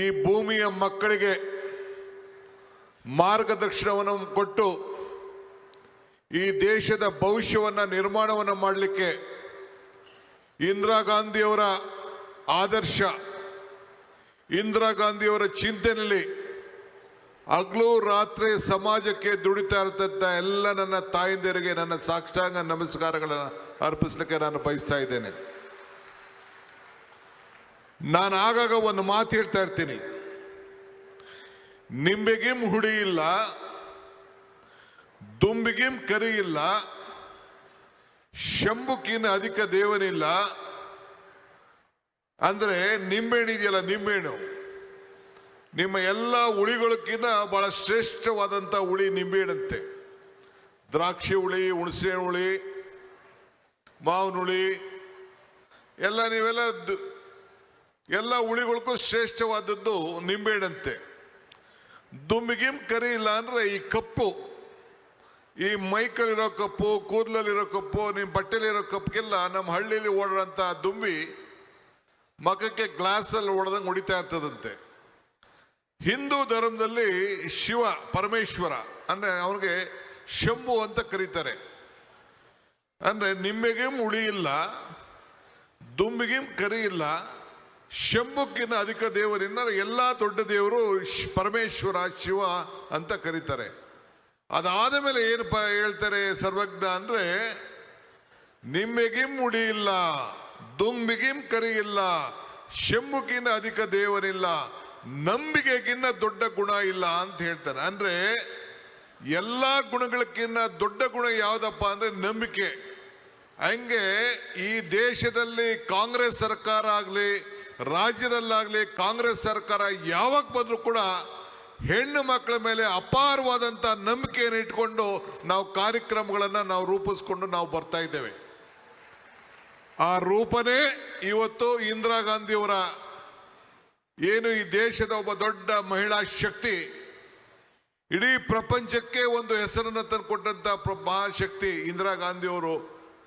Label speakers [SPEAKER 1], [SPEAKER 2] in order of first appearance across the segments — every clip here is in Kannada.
[SPEAKER 1] ಈ ಭೂಮಿಯ ಮಕ್ಕಳಿಗೆ ಮಾರ್ಗದರ್ಶನವನ್ನು ಕೊಟ್ಟು ಈ ದೇಶದ ಭವಿಷ್ಯವನ್ನು ನಿರ್ಮಾಣವನ್ನು ಮಾಡಲಿಕ್ಕೆ ಇಂದಿರಾ ಗಾಂಧಿಯವರ ಆದರ್ಶ, ಇಂದಿರಾ ಗಾಂಧಿಯವರ ಚಿಂತನೆಯಲ್ಲಿ ಹಗಲು ರಾತ್ರಿ ಸಮಾಜಕ್ಕೆ ದುಡಿತಾ ಇರ್ತಂಥ ಎಲ್ಲ ನನ್ನ ತಾಯಿಂದಿರಿಗೆ ನನ್ನ ಸಾಕ್ಷಾಂಗ ನಮಸ್ಕಾರಗಳನ್ನು ಅರ್ಪಿಸಲಿಕ್ಕೆ ನಾನು ಬಯಸ್ತಾ ಇದ್ದೇನೆ. ನಾನು ಆಗಾಗ ಒಂದು ಮಾತು ಹೇಳ್ತಾ ಇರ್ತೀನಿ. ನಿಂಬೆಗಿಂ ಹುಡಿ ಇಲ್ಲ ದುಂಬಿಗಿಂ ಕರಿ ಇಲ್ಲ ಶಂಬುಕಿನ ಅಧಿಕ ದೇವನಿಲ್ಲ. ಅಂದ್ರೆ ನಿಂಬೆಹಣ್ಣು ಇದೆಯಲ್ಲ ನಿಂಬೆಹಣ್ಣು ನಿಮ್ಮ ಎಲ್ಲ ಹುಳಿಗಳಕ್ಕಿಂತ ಬಹಳ ಶ್ರೇಷ್ಠವಾದಂಥ ಹುಳಿ ನಿಂಬೆಹಣ್ಣಂತೆ ದ್ರಾಕ್ಷಿ ಹುಳಿ, ಹುಣಸೆ ಹುಳಿ, ಮಾವಿನ ಹುಳಿ, ಎಲ್ಲ ನೀವೆಲ್ಲ ಎಲ್ಲ ಹುಳಿಗಳಿಗೂ ಶ್ರೇಷ್ಠವಾದದ್ದು ನಿಂಬೆಡಂತೆ ದುಂಬಿಗಿಮ್ ಕರಿ ಇಲ್ಲ ಅಂದ್ರೆ ಈ ಕಪ್ಪು. ಈ ಮೈಕಲ್ಲಿರೋ ಕಪ್ಪು, ಕೂದಲಲ್ಲಿರೋ ಕಪ್ಪು ನಿಮ್ಮ ಬಟ್ಟೆಲಿರೋ ಕಪ್ಪಿಗೆಲ್ಲ ನಮ್ಮ ಹಳ್ಳಿಯಲ್ಲಿ ಓಡೋಂಥ ದುಂಬಿ ಮಖಕ್ಕೆ ಗ್ಲಾಸಲ್ಲಿ ಹೊಡೆದಂಗೆ ಹೊಡಿತಾ ಇರ್ತದಂತೆ. ಹಿಂದೂ ಧರ್ಮದಲ್ಲಿ ಶಿವ, ಪರಮೇಶ್ವರ ಅಂದ್ರೆ ಅವನಿಗೆ ಶಂಭು ಅಂತ ಕರೀತಾರೆ. ಅಂದ್ರೆ ನಿಮ್ಮೆಗೇಮ್ ಉಳಿ ಇಲ್ಲ ದುಂಬಿಗೇಮ್ ಕರಿ ಇಲ್ಲ ಶಂಭುಕ್ಕಿಂತ ಅಧಿಕ ದೇವರಿಂದ ಎಲ್ಲ ದೊಡ್ಡ ದೇವರು ಪರಮೇಶ್ವರ, ಶಿವ ಅಂತ ಕರೀತಾರೆ. ಅದಾದ ಮೇಲೆ ಏನಪ್ಪ ಹೇಳ್ತಾರೆ ಸರ್ವಜ್ಞ ಅಂದ್ರೆ, ನಿಮ್ಮೆಗಿಂ ಮುಡಿ ಇಲ್ಲ ದುಂಬಿಗಿಂ ಕರಿ ಇಲ್ಲ ಶಂಭುಕಿನ ಅಧಿಕ ದೇವರಿಲ್ಲ ನಂಬಿಕೆಗಿನ್ನ ದೊಡ್ಡ ಗುಣ ಇಲ್ಲ ಅಂತ ಹೇಳ್ತಾರೆ. ಅಂದ್ರೆ, ಎಲ್ಲ ಗುಣಗಳಕ್ಕಿನ್ನ ದೊಡ್ಡ ಗುಣ ಯಾವುದಪ್ಪ ಅಂದ್ರೆ ನಂಬಿಕೆ. ಹಂಗೆ ಈ ದೇಶದಲ್ಲಿ ಕಾಂಗ್ರೆಸ್ ಸರ್ಕಾರ ಆಗಲಿ ರಾಜ್ಯದಲ್ಲಾಗಲಿ ಕಾಂಗ್ರೆಸ್ ಸರ್ಕಾರ ಯಾವಾಗ ಬಂದರೂ ಕೂಡ ಹೆಣ್ಣು ಮಕ್ಕಳ ಮೇಲೆ ಅಪಾರವಾದಂಥ ನಂಬಿಕೆಯನ್ನು ಇಟ್ಕೊಂಡು ನಾವು ಕಾರ್ಯಕ್ರಮಗಳನ್ನು ನಾವು ರೂಪಿಸ್ಕೊಂಡು ನಾವು ಬರ್ತಾ ಇದ್ದೇವೆ. ಆ ರೂಪನೇ ಇವತ್ತು ಇಂದಿರಾ ಗಾಂಧಿಯವರ ಏನು ಈ ದೇಶದ ಒಬ್ಬ ದೊಡ್ಡ ಮಹಿಳಾ ಶಕ್ತಿ, ಇಡೀ ಪ್ರಪಂಚಕ್ಕೆ ಒಂದು ಹೆಸರನ್ನು ತಂದುಕೊಟ್ಟಂತ ಮಹಾಶಕ್ತಿ ಇಂದಿರಾ ಗಾಂಧಿಯವರು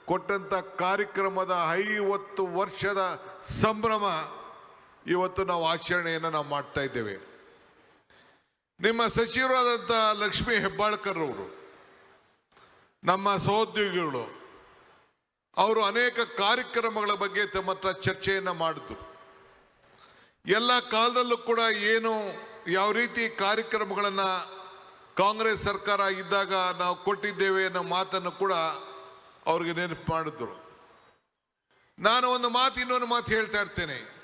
[SPEAKER 1] ಕೊಟ್ಟಂತ ಕಾರ್ಯಕ್ರಮದ ಐವತ್ತು ವರ್ಷದ ಸಂಭ್ರಮ ಇವತ್ತು ನಾವು ಆಚರಣೆಯನ್ನು ನಾವು ಮಾಡ್ತಾ ಇದ್ದೇವೆ. ನಿಮ್ಮ ಸಚಿವರಾದಂಥ ಲಕ್ಷ್ಮೀ ಹೆಬ್ಬಾಳ್ಕರ್ ಅವರು, ನಮ್ಮ ಸಹೋದ್ಯೋಗಿಗಳು, ಅವರು ಅನೇಕ ಕಾರ್ಯಕ್ರಮಗಳ ಬಗ್ಗೆ ತಮ್ಮ ಹತ್ರ ಚರ್ಚೆಯನ್ನು ಮಾಡಿದ್ರು. ಎಲ್ಲ ಕಾಲದಲ್ಲೂ ಕೂಡ ಏನು ಯಾವ ರೀತಿ ಕಾರ್ಯಕ್ರಮಗಳನ್ನು ಕಾಂಗ್ರೆಸ್ ಸರ್ಕಾರ ಇದ್ದಾಗ ನಾವು ಕೊಟ್ಟಿದ್ದೇವೆ ಅನ್ನೋ ಮಾತನ್ನು ಕೂಡ ಅವ್ರಿಗೆ ನೆನಪು ಮಾಡಿದ್ರು. ನಾನು ಒಂದು ಮಾತು, ಇನ್ನೊಂದು ಮಾತು ಹೇಳ್ತಾ ಇರ್ತೇನೆ.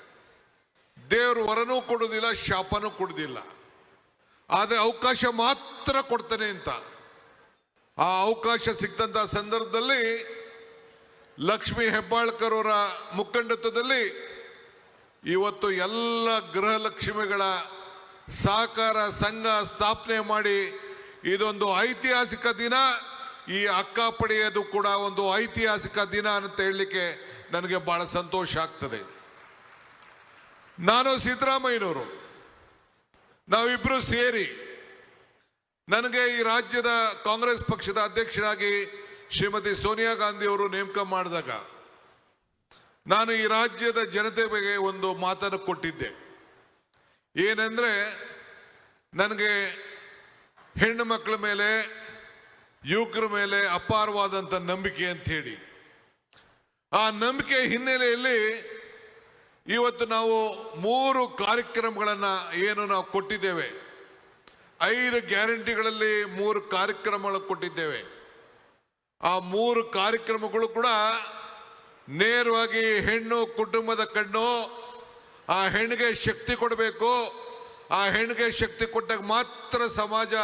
[SPEAKER 1] ದೇವರು ವರನೂ ಕೊಡುವುದಿಲ್ಲ ಶಾಪನೂ ಕೊಡೋದಿಲ್ಲ. ಆದರೆ ಅವಕಾಶ ಮಾತ್ರ ಕೊಡ್ತಾನೆ ಅಂತ. ಆ ಅವಕಾಶ ಸಿಕ್ಕಂತಹ ಸಂದರ್ಭದಲ್ಲಿ ಲಕ್ಷ್ಮೀ ಹೆಬ್ಬಾಳ್ಕರ್ ಅವರ ಮುಖಂಡತ್ವದಲ್ಲಿ ಇವತ್ತು ಎಲ್ಲ ಗೃಹಲಕ್ಷ್ಮಿಗಳ ಸಹಕಾರ ಸಂಘ ಸ್ಥಾಪನೆ ಮಾಡಿ ಇದೊಂದು ಐತಿಹಾಸಿಕ ದಿನ. ಈ ಅಕ್ಕ ಪಡೆಯೋದು ಕೂಡ ಒಂದು ಐತಿಹಾಸಿಕ ದಿನ ಅಂತ ಹೇಳಲಿಕ್ಕೆ ನನಗೆ ಬಹಳ ಸಂತೋಷ ಆಗ್ತದೆ. ನಾನು ಸಿದ್ದರಾಮಯ್ಯನವರು. ನಾವಿಬ್ರು ಸೇರಿ ನನಗೆ ಈ ರಾಜ್ಯದ ಕಾಂಗ್ರೆಸ್ ಪಕ್ಷದ ಅಧ್ಯಕ್ಷರಾಗಿ ಶ್ರೀಮತಿ ಸೋನಿಯಾ ಗಾಂಧಿ ಅವರು ನೇಮಕ ಮಾಡಿದಾಗ ನಾನು ಈ ರಾಜ್ಯದ ಜನತೆ ಬಗ್ಗೆ ಒಂದು ಮಾತನ್ನು ಕೊಟ್ಟಿದ್ದೆ. ಏನಂದ್ರೆ ನನಗೆ ಹೆಣ್ಣು ಮಕ್ಕಳ ಮೇಲೆ, ಯುವಕರ ಮೇಲೆ ಅಪಾರವಾದಂಥ ನಂಬಿಕೆ ಅಂತ ಹೇಳಿ. ಆ ನಂಬಿಕೆ ಹಿನ್ನೆಲೆಯಲ್ಲಿ ಇವತ್ತು ನಾವು ಮೂರು ಕಾರ್ಯಕ್ರಮಗಳನ್ನು ಏನು ನಾವು ಕೊಟ್ಟಿದ್ದೇವೆ. ಐದು ಗ್ಯಾರಂಟಿಗಳಲ್ಲಿ ಮೂರು ಕಾರ್ಯಕ್ರಮಗಳು ಕೊಟ್ಟಿದ್ದೇವೆ. ಆ ಮೂರು ಕಾರ್ಯಕ್ರಮಗಳು ಕೂಡ ನೇರವಾಗಿ ಹೆಣ್ಣು ಕುಟುಂಬದ ಕಣ್ಣು, ಆ ಹೆಣ್ಣಿಗೆ ಶಕ್ತಿ ಕೊಡಬೇಕು. ಆ ಹೆಣ್ಣಿಗೆ ಶಕ್ತಿ ಕೊಟ್ಟಾಗ ಮಾತ್ರ ಸಮಾಜ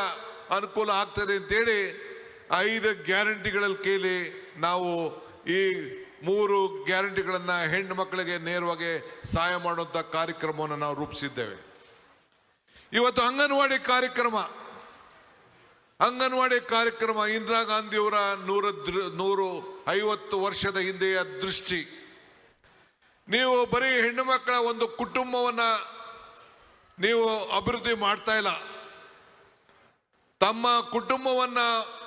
[SPEAKER 1] ಅನುಕೂಲ ಆಗ್ತದೆ ಅಂತೇಳಿ ಐದು ಗ್ಯಾರಂಟಿಗಳಲ್ಲಿ ಕೇಳಿ ನಾವು ಈ ಮೂರು ಗ್ಯಾರಂಟಿಗಳನ್ನು ಹೆಣ್ಣು ಮಕ್ಕಳಿಗೆ ನೇರವಾಗಿ ಸಹಾಯ ಮಾಡುವಂಥ ಕಾರ್ಯಕ್ರಮವನ್ನು ನಾವು ರೂಪಿಸಿದ್ದೇವೆ. ಇವತ್ತು ಅಂಗನವಾಡಿ ಕಾರ್ಯಕ್ರಮ ಅಂಗನವಾಡಿ ಕಾರ್ಯಕ್ರಮ ಇಂದಿರಾ ಗಾಂಧಿಯವರ ನೂರ ನೂರು ಐವತ್ತು ವರ್ಷದ ಹಿಂದೆಯ ದೃಷ್ಟಿ. ನೀವು ಬರೀ ಹೆಣ್ಣು ಮಕ್ಕಳ ಒಂದು ಕುಟುಂಬವನ್ನು ನೀವು ಅಭಿವೃದ್ಧಿ ಮಾಡ್ತಾ ಇಲ್ಲ. ತಮ್ಮ ಕುಟುಂಬವನ್ನು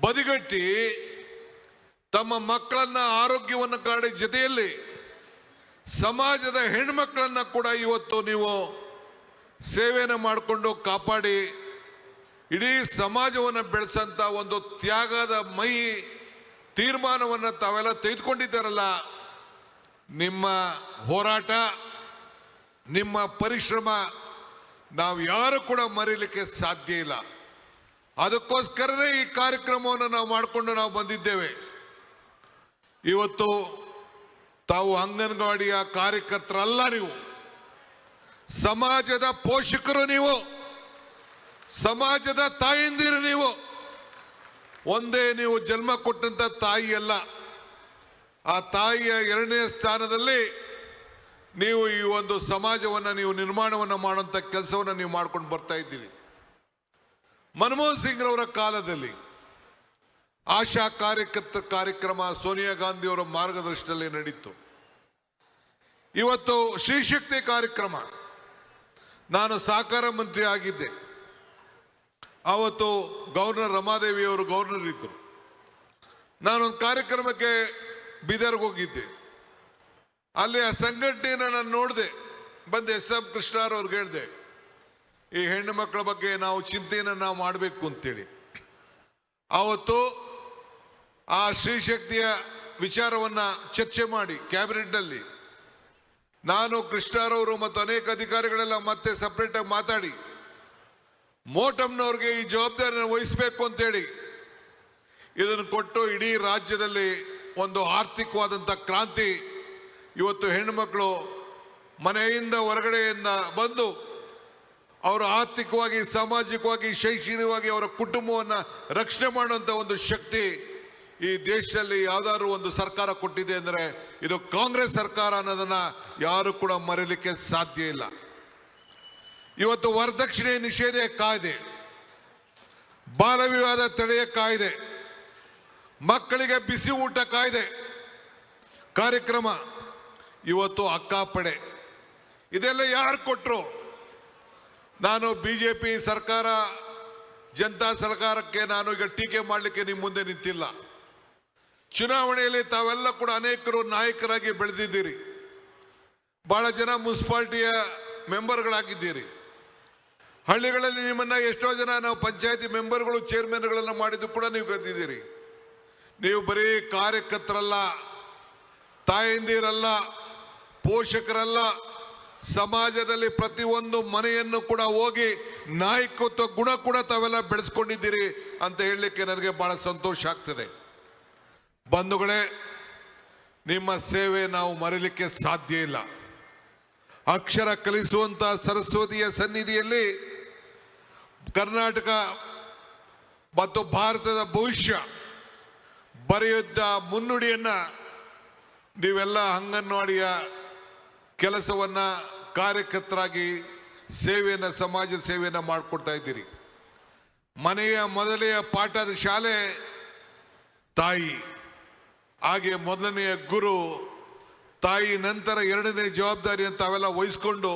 [SPEAKER 1] ಬದಿಗಟ್ಟಿ ತಮ್ಮ ಮಕ್ಕಳನ್ನ ಆರೋಗ್ಯವನ್ನು ಕಾಡಿ ಜೊತೆಯಲ್ಲಿ ಸಮಾಜದ ಹೆಣ್ಮಕ್ಳನ್ನ ಕೂಡ ಇವತ್ತು ನೀವು ಸೇವೆಯನ್ನು ಮಾಡಿಕೊಂಡು ಕಾಪಾಡಿ, ಇಡೀ ಸಮಾಜವನ್ನು ಬೆಳೆಸಂತ ಒಂದು ತ್ಯಾಗದ ಮೈ ತೀರ್ಮಾನವನ್ನು ತಾವೆಲ್ಲ ತೆಗೆದುಕೊಂಡಿದ್ದಾರಲ್ಲ, ನಿಮ್ಮ ಹೋರಾಟ, ನಿಮ್ಮ ಪರಿಶ್ರಮ ನಾವು ಯಾರು ಕೂಡ ಮರೀಲಿಕ್ಕೆ ಸಾಧ್ಯ ಇಲ್ಲ. ಅದಕ್ಕೋಸ್ಕರನೇ ಈ ಕಾರ್ಯಕ್ರಮವನ್ನು ನಾವು ಮಾಡಿಕೊಂಡು ನಾವು ಬಂದಿದ್ದೇವೆ. ಇವತ್ತು ತಾವು ಅಂಗನವಾಡಿಯ ಕಾರ್ಯಕರ್ತರಲ್ಲ ನೀವು. ಸಮಾಜದ ಪೋಷಕರು ನೀವು. ಸಮಾಜದ ತಾಯಿಂದಿರು ನೀವು. ಒಂದೇ ನೀವು ಜನ್ಮ ಕೊಟ್ಟಂತ ತಾಯಿಯಲ್ಲ ಆ ತಾಯಿಯ ಎರಡನೇ ಸ್ಥಾನದಲ್ಲಿ ನೀವು ಈ ಒಂದು ಸಮಾಜವನ್ನು ನೀವು ನಿರ್ಮಾಣವನ್ನು ಮಾಡುವಂತ ಕೆಲಸವನ್ನು ನೀವು ಮಾಡ್ಕೊಂಡು ಬರ್ತಾ ಇದ್ದೀರಿ. ಮನಮೋಹನ್ ಸಿಂಗ್ ರವರ ಕಾಲದಲ್ಲಿ ಆಶಾ ಕಾರ್ಯಕರ್ತ ಕಾರ್ಯಕ್ರಮ ಸೋನಿಯಾ ಗಾಂಧಿಯವರ ಮಾರ್ಗದರ್ಶನದಲ್ಲಿ ನಡೀತು. ಇವತ್ತು ಶ್ರೀಶಕ್ತಿ ಕಾರ್ಯಕ್ರಮ. ನಾನು ಸಹಕಾರ ಮಂತ್ರಿ ಆಗಿದ್ದೆ. ಆವತ್ತು ಗವರ್ನರ್ ರಮಾದೇವಿ ಅವರು ಗವರ್ನರ್ ಇದ್ದರು ನಾನೊಂದು ಕಾರ್ಯಕ್ರಮಕ್ಕೆ ಬೀದರ್ಗೆ ಹೋಗಿದ್ದೆ. ಅಲ್ಲಿ ಆ ಸಂಘಟನೆಯನ್ನು ನಾನು ನೋಡಿದೆ. ಬಂದು, ಎಸ್. ಎಂ. ಕೃಷ್ಣರವ್ರಿಗೆ ಹೇಳಿದೆ, ಈ ಹೆಣ್ಣು ಮಕ್ಕಳ ಬಗ್ಗೆ ನಾವು ಚಿಂತೆಯನ್ನು ನಾವು ಮಾಡಬೇಕು ಅಂತೇಳಿ. ಆವತ್ತು ಆ ಶ್ರೀಶಕ್ತಿಯ ವಿಚಾರವನ್ನ ಚರ್ಚೆ ಮಾಡಿ ಕ್ಯಾಬಿನೆಟ್ನಲ್ಲಿ. ನಾನು ಕೃಷ್ಣರವರು ಮತ್ತು ಅನೇಕ ಅಧಿಕಾರಿಗಳೆಲ್ಲ ಮತ್ತೆ ಸಪ್ರೇಟಾಗಿ ಮಾತಾಡಿ ಮೋಟಮ್ನವ್ರಿಗೆ ಈ ಜವಾಬ್ದಾರಿಯನ್ನು ವಹಿಸಬೇಕು ಅಂತೇಳಿ ಇದನ್ನು ಕೊಟ್ಟು ಇಡೀ ರಾಜ್ಯದಲ್ಲಿ ಒಂದು ಆರ್ಥಿಕವಾದಂಥ ಕ್ರಾಂತಿ ಇವತ್ತು ಹೆಣ್ಣುಮಕ್ಕಳು ಮನೆಯಿಂದ ಹೊರಗಡೆಯಿಂದ ಬಂದು ಅವರು ಆರ್ಥಿಕವಾಗಿ, ಸಾಮಾಜಿಕವಾಗಿ, ಶೈಕ್ಷಣಿಕವಾಗಿ ಅವರ ಕುಟುಂಬವನ್ನು ರಕ್ಷಣೆ ಮಾಡುವಂಥ ಒಂದು ಶಕ್ತಿ ಈ ದೇಶದಲ್ಲಿ ಯಾವ್ದಾದ್ರು ಒಂದು ಸರ್ಕಾರ ಕೊಟ್ಟಿದೆ ಅಂದರೆ ಇದು ಕಾಂಗ್ರೆಸ್ ಸರ್ಕಾರ ಅನ್ನೋದನ್ನ ಯಾರು ಕೂಡ ಮರೀಲಿಕ್ಕೆ ಸಾಧ್ಯ ಇಲ್ಲ. ಇವತ್ತು ವರದಕ್ಷಿಣೆ ನಿಷೇಧ ಕಾಯ್ದೆ ಬಾಲ ವಿವಾದ ತಡೆಯ ಕಾಯ್ದೆ, ಮಕ್ಕಳಿಗೆ ಬಿಸಿ ಊಟ ಕಾಯ್ದೆ, ಕಾರ್ಯಕ್ರಮ ಇವತ್ತು ಅಕ್ಕಾಪಡೆ. ಇದೆಲ್ಲ ಯಾರು ಕೊಟ್ಟರು ನಾನು ಬಿಜೆಪಿ ಸರ್ಕಾರ, ಜನತಾ ಸರ್ಕಾರಕ್ಕೆ ನಾನು ಈಗ ಟೀಕೆ ಮಾಡಲಿಕ್ಕೆ ನಿಮ್ಮ ಮುಂದೆ ನಿಂತಿಲ್ಲ. ಚುನಾವಣೆಯಲ್ಲಿ ತಾವೆಲ್ಲ ಕೂಡ ಅನೇಕರು ನಾಯಕರಾಗಿ ಬೆಳೆದಿದ್ದೀರಿ. ಬಹಳ ಜನ ಮುನ್ಸಿಪಾಲ್ಟಿಯ ಮೆಂಬರ್ಗಳಾಗಿದ್ದೀರಿ. ಹಳ್ಳಿಗಳಲ್ಲಿ ನಿಮ್ಮನ್ನ ಎಷ್ಟೋ ಜನ ನಾವು ಪಂಚಾಯತಿ ಮೆಂಬರ್ಗಳು, ಚೇರ್ಮನ್ಗಳನ್ನು ಮಾಡಿದ್ದು ಕೂಡ ನೀವು ಕರೆದಿದ್ದೀರಿ ನೀವು ಬರೀ ಕಾರ್ಯಕರ್ತರಲ್ಲ, ತಾಯಂದಿರಲ್ಲ, ಪೋಷಕರಲ್ಲ, ಸಮಾಜದಲ್ಲಿ ಪ್ರತಿಯೊಂದು ಮನೆಯನ್ನು ಕೂಡ ಹೋಗಿ ನಾಯಕತ್ವ ಗುಣ ಕೂಡ ತಾವೆಲ್ಲ ಬೆಳೆಸ್ಕೊಂಡಿದ್ದೀರಿ ಅಂತ ಹೇಳಲಿಕ್ಕೆ ನನಗೆ ಬಹಳ ಸಂತೋಷ ಆಗ್ತದೆ. ಬಂಧುಗಳೇ, ನಿಮ್ಮ ಸೇವೆ ನಾವು ಮರೀಲಿಕ್ಕೆ ಸಾಧ್ಯ ಇಲ್ಲ. ಅಕ್ಷರ ಕಲಿಸುವಂತಹ ಸರಸ್ವತಿಯ ಸನ್ನಿಧಿಯಲ್ಲಿ ಕರ್ನಾಟಕ ಮತ್ತು ಭಾರತದ ಭವಿಷ್ಯ ಬರೆಯುತ್ತ ಮುನ್ನುಡಿಯನ್ನ ನೀವೆಲ್ಲ ಅಂಗನವಾಡಿಯ ಕೆಲಸವನ್ನ ಕಾರ್ಯಕರ್ತರಾಗಿ ಸೇವೆಯನ್ನ, ಸಮಾಜ ಸೇವೆಯನ್ನ ಮಾಡಿಕೊಡ್ತಾ ಇದ್ದೀರಿ. ಮನೆಯ ಮೊದಲೆಯ ಪಾಠದ ಶಾಲೆ ತಾಯಿ. ಹಾಗೆ ಮೊದಲನೆಯ ಗುರು ತಾಯಿ, ನಂತರ ಎರಡನೇ ಜವಾಬ್ದಾರಿ ಅಂತ ಅವೆಲ್ಲ ವಹಿಸ್ಕೊಂಡು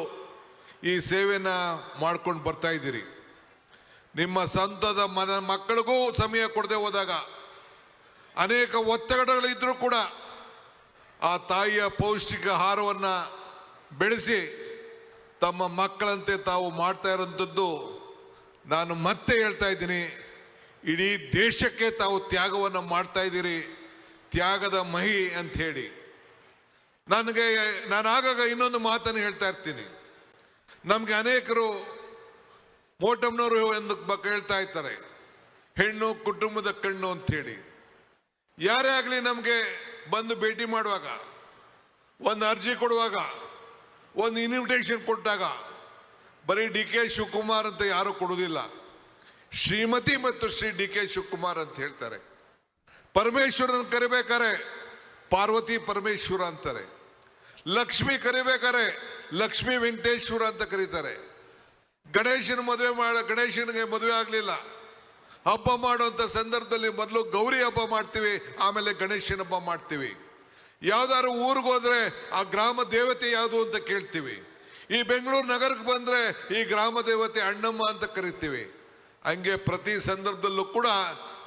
[SPEAKER 1] ಈ ಸೇವೆನ ಮಾಡ್ಕೊಂಡು ಬರ್ತಾ ಇದ್ದೀರಿ. ನಿಮ್ಮ ಸ್ವಂತದ ಮನ, ಮಕ್ಕಳಿಗೂ ಸಮಯ ಕೊಡದೆ ಹೋದಾಗ, ಅನೇಕ ಒತ್ತಡಗಳಿದ್ದರೂ ಕೂಡ ಆ ತಾಯಿಯ ಪೌಷ್ಟಿಕ ಆಹಾರವನ್ನು ಬೆಳೆಸಿ ತಮ್ಮ ಮಕ್ಕಳಂತೆ ತಾವು ಮಾಡ್ತಾ ಇರೋಂಥದ್ದು ನಾನು ಮತ್ತೆ ಹೇಳ್ತಾ ಇದ್ದೀನಿ. ಇಡೀ ದೇಶಕ್ಕೆ ತಾವು ತ್ಯಾಗವನ್ನು ಮಾಡ್ತಾ ಇದ್ದೀರಿ. ತ್ಯಾಗದ ಮಹಿ ಅಂತ ಹೇಳಿ. ನನಗೆ, ನಾನು ಆಗಾಗ ಇನ್ನೊಂದು ಮಾತನ್ನು ಹೇಳ್ತಾ ಇರ್ತೀನಿ. ನಮಗೆ ಅನೇಕರು ಮೋಟಮ್ನವರು ಎಂದು ಹೇಳ್ತಾ ಇರ್ತಾರೆ. ಹೆಣ್ಣು ಕುಟುಂಬದ ಕಣ್ಣು ಅಂತ ಹೇಳಿ. ಯಾರೇ ಆಗಲಿ ನಮಗೆ ಬಂದು ಭೇಟಿ ಮಾಡುವಾಗ, ಒಂದು ಅರ್ಜಿ ಕೊಡುವಾಗ, ಒಂದು ಇನ್ವಿಟೇಷನ್ ಕೊಟ್ಟಾಗ, ಬರೀ ಡಿ ಕೆ ಶಿವಕುಮಾರ್ ಅಂತ ಯಾರು ಕೊಡುವುದಿಲ್ಲ. ಶ್ರೀಮತಿ ಮತ್ತು ಶ್ರೀ ಡಿ ಕೆ ಶಿವಕುಮಾರ್ ಅಂತ ಹೇಳ್ತಾರೆ. ಪರಮೇಶ್ವರನ್ ಕರಿಬೇಕಾರೆ, ಪಾರ್ವತಿ ಪರಮೇಶ್ವರ ಅಂತಾರೆ. ಲಕ್ಷ್ಮಿ ಕರಿಬೇಕಾರೆ, ಲಕ್ಷ್ಮಿ ವೆಂಕಟೇಶ್ವರ ಅಂತ ಕರೀತಾರೆ. ಗಣೇಶನ ಮದುವೆ ಮಾಡ, ಗಣೇಶನಿಗೆ ಮದುವೆ ಆಗಲಿಲ್ಲ. ಹಬ್ಬ ಮಾಡುವಂಥ ಸಂದರ್ಭದಲ್ಲಿ ಮೊದಲು ಗೌರಿ ಹಬ್ಬ ಮಾಡ್ತೀವಿ, ಆಮೇಲೆ ಗಣೇಶನ ಹಬ್ಬ ಮಾಡ್ತೀವಿ. ಯಾವ್ದಾದ್ರು ಊರಿಗೆ ಹೋದ್ರೆ ಆ ಗ್ರಾಮ ದೇವತೆ ಯಾವುದು ಅಂತ ಕೇಳ್ತೀವಿ. ಈ ಬೆಂಗಳೂರು ನಗರಕ್ಕೆ ಬಂದ್ರೆ ಈ ಗ್ರಾಮ ದೇವತೆ ಅಣ್ಣಮ್ಮ ಅಂತ ಕರಿತೀವಿ. ಹಂಗೆ ಪ್ರತಿ ಸಂದರ್ಭದಲ್ಲೂ ಕೂಡ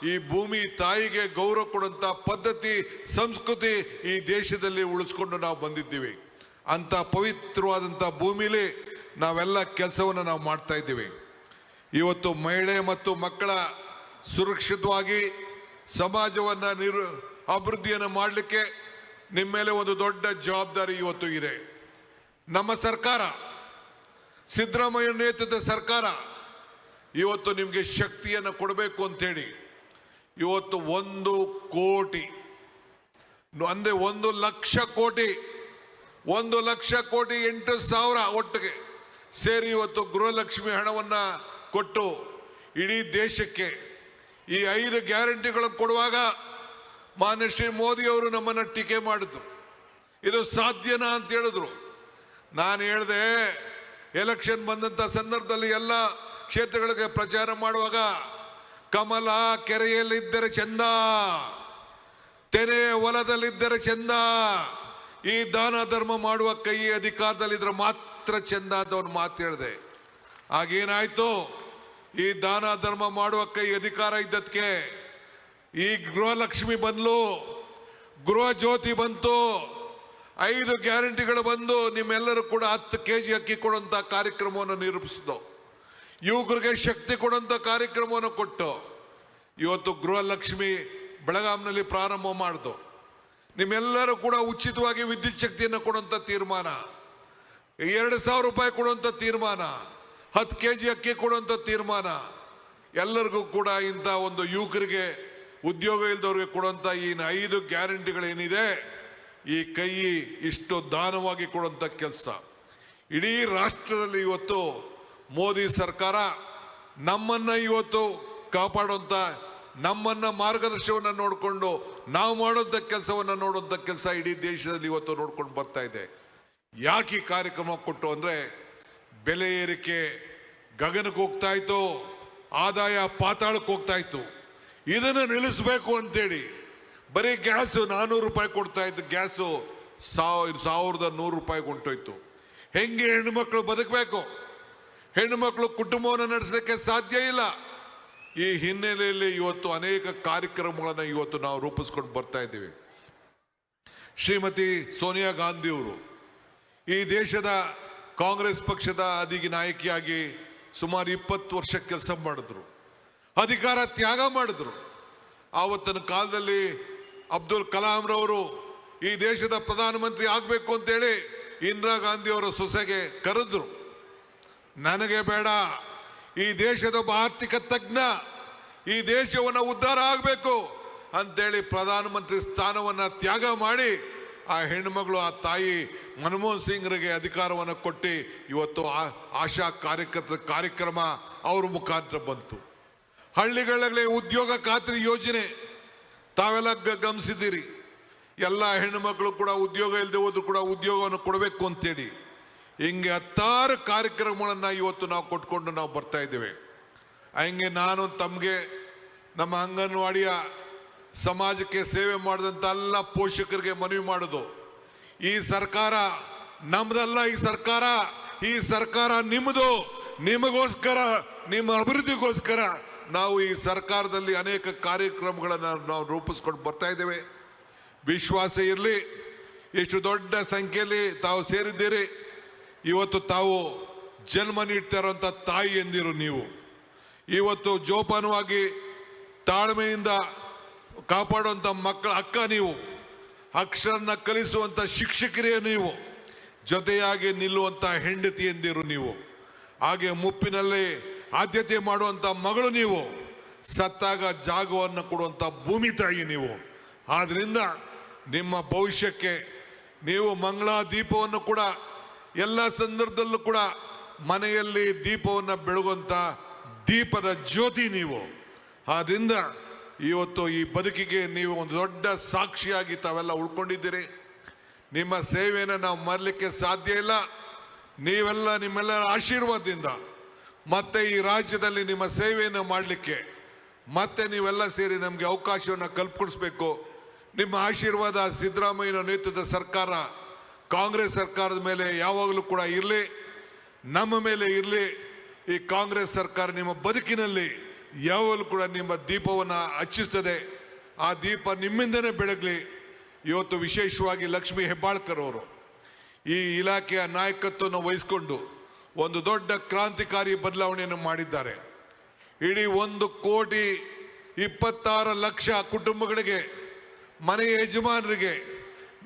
[SPEAKER 1] ಈ ಭೂಮಿ ತಾಯಿಗೆ ಗೌರವ ಕೊಡುವಂತ ಪದ್ಧತಿ, ಸಂಸ್ಕೃತಿ ಈ ದೇಶದಲ್ಲಿ ಉಳಿಸ್ಕೊಂಡು ನಾವು ಬಂದಿದ್ದೀವಿ. ಅಂತ ಪವಿತ್ರವಾದಂಥ ಭೂಮಿಲಿ ನಾವೆಲ್ಲ ಕೆಲಸವನ್ನು ನಾವು ಮಾಡ್ತಾ ಇದ್ದೀವಿ. ಇವತ್ತು ಮಹಿಳೆ ಮತ್ತು ಮಕ್ಕಳ ಸುರಕ್ಷಿತವಾಗಿ ಸಮಾಜವನ್ನು ನಿರ್, ಅಭಿವೃದ್ಧಿಯನ್ನು ಮಾಡಲಿಕ್ಕೆ ನಿಮ್ಮ ಮೇಲೆ ಒಂದು ದೊಡ್ಡ ಜವಾಬ್ದಾರಿ ಇವತ್ತು ಇದೆ. ನಮ್ಮ ಸರ್ಕಾರ, ಸಿದ್ದರಾಮಯ್ಯ ನೇತೃತ್ವದ ಸರ್ಕಾರ, ಇವತ್ತು ನಿಮಗೆ ಶಕ್ತಿಯನ್ನು ಕೊಡಬೇಕು ಅಂತೇಳಿ ಇವತ್ತು ಒಂದು ಕೋಟಿ. ಅಂದ್ರೆ ಒಂದು ಲಕ್ಷ ಕೋಟಿ. ಒಂದು ಲಕ್ಷ ಕೋಟಿ ಎಂಟು ಸಾವಿರ ಒಟ್ಟಿಗೆ ಸೇರಿ ಇವತ್ತು ಗೃಹಲಕ್ಷ್ಮಿ ಹಣವನ್ನ ಕೊಟ್ಟು ಇಡೀ ದೇಶಕ್ಕೆ ಈ ಐದು ಗ್ಯಾರಂಟಿಗಳನ್ನು ಕೊಡುವಾಗ ಮಾನ್ಯ ಶ್ರೀ ಮೋದಿ ಅವರು ನಮ್ಮನ್ನ ಟೀಕೆ ಮಾಡಿದ್ರು. ಇದು ಸಾಧ್ಯನಾ ಅಂತ ಹೇಳಿದ್ರು. ನಾನು ಹೇಳಿದೆ ಎಲೆಕ್ಷನ್ ಬಂದಂತ ಸಂದರ್ಭದಲ್ಲಿ ಎಲ್ಲ ಕ್ಷೇತ್ರಗಳಿಗೆ ಪ್ರಚಾರ ಮಾಡುವಾಗ ಕಮಲ ಕೆರೆಯಲ್ಲಿದ್ದರೆ ಚಂದ, ತೆರೆ ಹೊಲದಲ್ಲಿದ್ದರೆ ಚಂದ, ಈ ದಾನ ಧರ್ಮ ಮಾಡುವ ಕೈ ಅಧಿಕಾರದಲ್ಲಿದ್ರೆ ಮಾತ್ರ ಚಂದ ಅಂತ ಅವನು ಮಾತು ಹೇಳಿದೆ. ಆಗೇನಾಯ್ತು ಈ ದಾನ ಧರ್ಮ ಮಾಡುವ ಕೈ ಅಧಿಕಾರ ಇದ್ದದಕ್ಕೆ ಈ ಗೃಹಲಕ್ಷ್ಮಿ ಬಂದ್ಲು, ಗೃಹ ಜ್ಯೋತಿ ಬಂತು, ಐದು ಗ್ಯಾರಂಟಿಗಳು ಬಂದು ನಿಮ್ಮೆಲ್ಲರೂ ಕೂಡ ಹತ್ತು ಕೆ ಜಿ ಅಕ್ಕಿ ಕೊಡುವಂತ ಕಾರ್ಯಕ್ರಮವನ್ನು ನಿರೂಪಿಸಿದ್ದು ಯುವಕರಿಗೆ ಶಕ್ತಿ ಕೊಡುವಂತ ಕಾರ್ಯಕ್ರಮವನ್ನು ಕೊಟ್ಟು ಇವತ್ತು ಗೃಹಲಕ್ಷ್ಮಿ ಬೆಳಗಾಂನಲ್ಲಿ ಪ್ರಾರಂಭ ಮಾಡಿತು ನಿಮ್ಮೆಲ್ಲರೂ ಕೂಡ ಉಚಿತವಾಗಿ ವಿದ್ಯುತ್ ಶಕ್ತಿಯನ್ನು ಕೊಡುವಂತ ತೀರ್ಮಾನ. ಎರಡು ಸಾವಿರ ರೂಪಾಯಿ ಕೊಡುವಂತ ತೀರ್ಮಾನ. ಹತ್ತು ಕೆ ಜಿ ಅಕ್ಕಿ ಕೊಡುವಂತ ತೀರ್ಮಾನ. ಎಲ್ಲರಿಗೂ ಕೂಡ ಇಂಥ ಒಂದು ಯುವಕರಿಗೆ ಉದ್ಯೋಗ ಇಲ್ಲದವ್ರಿಗೆ ಕೊಡುವಂತ ಈ ಐದು ಗ್ಯಾರಂಟಿಗಳೇನಿದೆ, ಈ ಕೈ ಇಷ್ಟು ದಾನವಾಗಿ ಕೊಡುವಂತ ಕೆಲಸ. ಇಡೀ ರಾಷ್ಟ್ರದಲ್ಲಿ ಇವತ್ತು ಮೋದಿ ಸರ್ಕಾರ ನಮ್ಮನ್ನ ಇವತ್ತು ಕಾಪಾಡುವಂತ, ನಮ್ಮನ್ನ ಮಾರ್ಗದರ್ಶವನ್ನು ನೋಡಿಕೊಂಡು ನಾವು ಮಾಡುವಂತ ಕೆಲಸವನ್ನ ನೋಡುವಂಥ ಕೆಲಸ ಇಡೀ ದೇಶದಲ್ಲಿ ಇವತ್ತು ನೋಡ್ಕೊಂಡು ಬರ್ತಾ ಇದೆ. ಯಾಕೆ ಈ ಕಾರ್ಯಕ್ರಮ ಕೊಟ್ಟು ಅಂದ್ರೆ ಬೆಲೆ ಏರಿಕೆ ಗಗನಕ್ಕೆ ಹೋಗ್ತಾ ಇತ್ತು, ಆದಾಯ ಪಾತಾಳಕ್ಕೆ ಹೋಗ್ತಾ ಇತ್ತು. ಇದನ್ನು ನಿಲ್ಲಿಸಬೇಕು ಅಂತೇಳಿ ಬರೀ ಗ್ಯಾಸು ನಾನ್ನೂರು ರೂಪಾಯಿ ಕೊಡ್ತಾ ಇದ್ದ ಗ್ಯಾಸು ಸಾವಿರ ಸಾವಿರದ ನೂರು ರೂಪಾಯಿಗೆ ಹೊಂಟೋಯ್ತು ಹೆಂಗೆ ಹೆಣ್ಣುಮಕ್ಳು ಬದುಕಬೇಕು? ಹೆಣ್ಣುಮಕ್ಳು ಕುಟುಂಬವನ್ನು ನಡೆಸಲಿಕ್ಕೆ ಸಾಧ್ಯ ಇಲ್ಲ. ಈ ಹಿನ್ನೆಲೆಯಲ್ಲಿ ಇವತ್ತು ಅನೇಕ ಕಾರ್ಯಕ್ರಮಗಳನ್ನು ಇವತ್ತು ನಾವು ರೂಪಿಸ್ಕೊಂಡು ಬರ್ತಾ ಇದ್ದೀವಿ. ಶ್ರೀಮತಿ ಸೋನಿಯಾ ಗಾಂಧಿ ಅವರು ಈ ದೇಶದ ಕಾಂಗ್ರೆಸ್ ಪಕ್ಷದ ಅದಿಗೆ ನಾಯಕಿಯಾಗಿ ಸುಮಾರು ಇಪ್ಪತ್ತು ವರ್ಷ ಕೆಲಸ ಮಾಡಿದ್ರು. ಅಧಿಕಾರ ತ್ಯಾಗ ಮಾಡಿದ್ರು. ಆವತ್ತಿನ ಕಾಲದಲ್ಲಿ ಅಬ್ದುಲ್ ಕಲಾಂ ರವರು ಈ ದೇಶದ ಪ್ರಧಾನಮಂತ್ರಿ ಆಗಬೇಕು ಅಂತೇಳಿ ಇಂದಿರಾ ಗಾಂಧಿ ಅವರ ಸೊಸೆಗೆ ಕರೆದ್ರು. ನನಗೆ ಬೇಡ. ಈ ದೇಶದ ಒಬ್ಬ ಆರ್ಥಿಕ ತಜ್ಞ, ಈ ದೇಶವನ್ನು ಉದ್ಧಾರ ಆಗಬೇಕು ಅಂತೇಳಿ ಪ್ರಧಾನಮಂತ್ರಿ ಸ್ಥಾನವನ್ನು ತ್ಯಾಗ ಮಾಡಿ ಆ ಹೆಣ್ಮಗಳು ಆ ತಾಯಿ ಮನಮೋಹನ್ ಸಿಂಗ್ರಿಗೆ ಅಧಿಕಾರವನ್ನು ಕೊಟ್ಟು ಇವತ್ತು ಆಶಾ ಕಾರ್ಯಕರ್ತರ ಕಾರ್ಯಕ್ರಮ ಅವ್ರ ಮುಖಾಂತರ ಬಂತು. ಹಳ್ಳಿಗಳಲ್ಲಿ ಉದ್ಯೋಗ ಖಾತ್ರಿ ಯೋಜನೆ, ತಾವೆಲ್ಲ ಗಮನಿಸಿದ್ದೀರಿ. ಎಲ್ಲ ಹೆಣ್ಣುಮಕ್ಕಳು ಕೂಡ ಉದ್ಯೋಗ ಇಲ್ಲದೆ ಹೋದ್ರು ಕೂಡ ಉದ್ಯೋಗವನ್ನು ಕೊಡಬೇಕು ಅಂತೇಳಿ ಹಿಂಗೆ ಹತ್ತಾರು ಕಾರ್ಯಕ್ರಮಗಳನ್ನು ಇವತ್ತು ನಾವು ಕೊಟ್ಕೊಂಡು ನಾವು ಬರ್ತಾ ಇದ್ದೇವೆ. ಹಂಗೆ ನಾನು ತಮಗೆ ನಮ್ಮ ಅಂಗನವಾಡಿಯ ಸಮಾಜಕ್ಕೆ ಸೇವೆ ಮಾಡಿದಂಥ ಎಲ್ಲ ಪೋಷಕರಿಗೆ ಮನವಿ ಮಾಡೋದು. ಈ ಸರ್ಕಾರ ನಮ್ದಲ್ಲ, ಈ ಸರ್ಕಾರ ಈ ಸರ್ಕಾರ ನಿಮ್ಮದು ನಿಮಗೋಸ್ಕರ, ನಿಮ್ಮ ಅಭಿವೃದ್ಧಿಗೋಸ್ಕರ ನಾವು ಈ ಸರ್ಕಾರದಲ್ಲಿ ಅನೇಕ ಕಾರ್ಯಕ್ರಮಗಳನ್ನು ನಾವು ರೂಪಿಸ್ಕೊಂಡು ಬರ್ತಾ ಇದ್ದೇವೆ. ವಿಶ್ವಾಸ ಇರಲಿ, ಎಷ್ಟು ದೊಡ್ಡ ಸಂಖ್ಯೆಯಲ್ಲಿ ತಾವು ಸೇರಿದ್ದೀರಿ. ಇವತ್ತು ತಾವು ಜನ್ಮ ನೀಡ್ತಾ ಇರುವಂಥ ತಾಯಿ ಎಂದಿರು ನೀವು. ಇವತ್ತು ಜೋಪಾನವಾಗಿ ತಾಳ್ಮೆಯಿಂದ ಕಾಪಾಡುವಂಥ ಮಕ್ಕಳ ಅಕ್ಕ ನೀವು. ಅಕ್ಷರನ್ನ ಕಲಿಸುವಂಥ ಶಿಕ್ಷಕರೇ ನೀವು. ಜೊತೆಯಾಗಿ ನಿಲ್ಲುವಂಥ ಹೆಂಡತಿ ಎಂದಿರು ನೀವು. ಹಾಗೆ ಮುಪ್ಪಿನಲ್ಲಿ ಆದ್ಯತೆ ಮಾಡುವಂಥ ಮಗಳು ನೀವು. ಸತ್ತಾಗ ಜಾಗವನ್ನು ಕೊಡುವಂಥ ಭೂಮಿ ತಾಯಿ ನೀವು. ಆದ್ರಿಂದ ನಿಮ್ಮ ಭವಿಷ್ಯಕ್ಕೆ ನೀವು ಮಂಗಳ ದೀಪವನ್ನು ಕೂಡ ಎಲ್ಲ ಸಂದರ್ಭದಲ್ಲೂ ಕೂಡ ಮನೆಯಲ್ಲಿ ದೀಪವನ್ನು ಬೆಳಗುವಂತ ದೀಪದ ಜ್ಯೋತಿ ನೀವು. ಆದ್ದರಿಂದ ಇವತ್ತು ಈ ಬದುಕಿಗೆ ನೀವು ಒಂದು ದೊಡ್ಡ ಸಾಕ್ಷಿಯಾಗಿ ತಾವೆಲ್ಲ ಉಳ್ಕೊಂಡಿದ್ದೀರಿ. ನಿಮ್ಮ ಸೇವೆಯನ್ನು ನಾವು ಮರಲಿಕ್ಕೆ ಸಾಧ್ಯ ಇಲ್ಲ. ನೀವೆಲ್ಲ ನಿಮ್ಮೆಲ್ಲರ ಆಶೀರ್ವಾದದಿಂದ ಮತ್ತೆ ಈ ರಾಜ್ಯದಲ್ಲಿ ನಿಮ್ಮ ಸೇವೆಯನ್ನು ಮಾಡಲಿಕ್ಕೆ ಮತ್ತೆ ನೀವೆಲ್ಲ ಸೇರಿ ನಮಗೆ ಅವಕಾಶವನ್ನು ಕಲ್ಪಿಸ್ಬೇಕು. ನಿಮ್ಮ ಆಶೀರ್ವಾದ ಸಿದ್ದರಾಮಯ್ಯನ ನೇತೃತ್ವದ ಸರ್ಕಾರ ಕಾಂಗ್ರೆಸ್ ಸರ್ಕಾರದ ಮೇಲೆ ಯಾವಾಗಲೂ ಕೂಡ ಇರಲಿ, ನಮ್ಮ ಮೇಲೆ ಇರಲಿ. ಈ ಕಾಂಗ್ರೆಸ್ ಸರ್ಕಾರ ನಿಮ್ಮ ಬದುಕಿನಲ್ಲಿ ಯಾವಾಗಲೂ ಕೂಡ ನಿಮ್ಮ ದೀಪವನ್ನು ಹಚ್ಚಿಸ್ತದೆ. ಆ ದೀಪ ನಿಮ್ಮಿಂದನೇ ಬೆಳಗಲಿ. ಇವತ್ತು ವಿಶೇಷವಾಗಿ ಲಕ್ಷ್ಮೀ ಹೆಬ್ಬಾಳ್ಕರ್ ಅವರು ಈ ಇಲಾಖೆಯ ನಾಯಕತ್ವವನ್ನು ವಹಿಸಿಕೊಂಡು ಒಂದು ದೊಡ್ಡ ಕ್ರಾಂತಿಕಾರಿ ಬದಲಾವಣೆಯನ್ನು ಮಾಡಿದ್ದಾರೆ. ಇಡೀ ಒಂದು ಕೋಟಿ ಇಪ್ಪತ್ತಾರು ಲಕ್ಷ ಕುಟುಂಬಗಳಿಗೆ ಮನೆಯ ಯಜಮಾನರಿಗೆ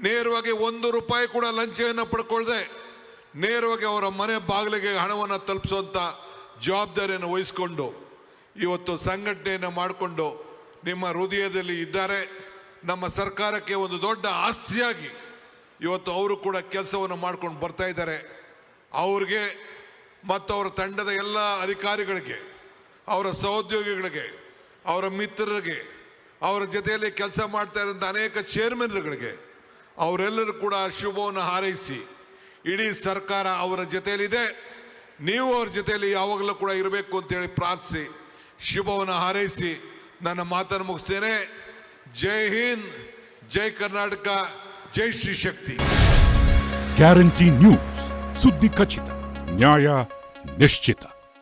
[SPEAKER 1] ನೇರವಾಗಿ ಒಂದು ರೂಪಾಯಿ ಕೂಡ ಲಂಚವನ್ನು ಪಡ್ಕೊಳ್ಳದೆ ನೇರವಾಗಿ ಅವರ ಮನೆ ಬಾಗಿಲಿಗೆ ಹಣವನ್ನು ತಲುಪಿಸುವಂಥ ಜವಾಬ್ದಾರಿಯನ್ನು ವಹಿಸಿಕೊಂಡು, ಇವತ್ತು ಸಂಘಟನೆಯನ್ನು ಮಾಡಿಕೊಂಡು ನಿಮ್ಮ ಹೃದಯದಲ್ಲಿ ಇದ್ದಾರೆ. ನಮ್ಮ ಸರ್ಕಾರಕ್ಕೆ ಒಂದು ದೊಡ್ಡ ಆಸ್ತಿಯಾಗಿ ಇವತ್ತು ಅವರು ಕೂಡ ಕೆಲಸವನ್ನು ಮಾಡ್ಕೊಂಡು ಬರ್ತಾ ಇದ್ದಾರೆ. ಅವ್ರಿಗೆ ಮತ್ತು ಅವರ ತಂಡದ ಎಲ್ಲ ಅಧಿಕಾರಿಗಳಿಗೆ, ಅವರ ಸಹೋದ್ಯೋಗಿಗಳಿಗೆ, ಅವರ ಮಿತ್ರರಿಗೆ, ಅವರ ಜೊತೆಯಲ್ಲಿ ಕೆಲಸ ಮಾಡ್ತಾ ಇರೋಂಥ ಅನೇಕ ಚೇರ್ಮನ್ಗಳಿಗೆ ಅವರೆಲ್ಲರೂ ಕೂಡ ಶುಭವನ್ನು ಹಾರೈಸಿ, ಇಡೀ ಸರ್ಕಾರ ಅವರ ಜೊತೆಯಲ್ಲಿದೆ. ನೀವು ಅವ್ರ ಜೊತೆಯಲ್ಲಿ ಯಾವಾಗಲೂ ಕೂಡ ಇರಬೇಕು ಅಂತೇಳಿ ಪ್ರಾರ್ಥಿಸಿ, ಶುಭವನ್ನು ಹಾರೈಸಿ. ನನ್ನ ಮಾತನ್ನು ಮುಗಿಸ್ತೇನೆ. ಜೈ ಹಿಂದ್, ಜೈ ಕರ್ನಾಟಕ, ಜೈ ಶ್ರೀ ಶಕ್ತಿ.
[SPEAKER 2] ಗ್ಯಾರಂಟಿ ನ್ಯೂಸ್, ಸುದ್ದಿ ಖಚಿತ, ನ್ಯಾಯ ನಿಶ್ಚಿತ.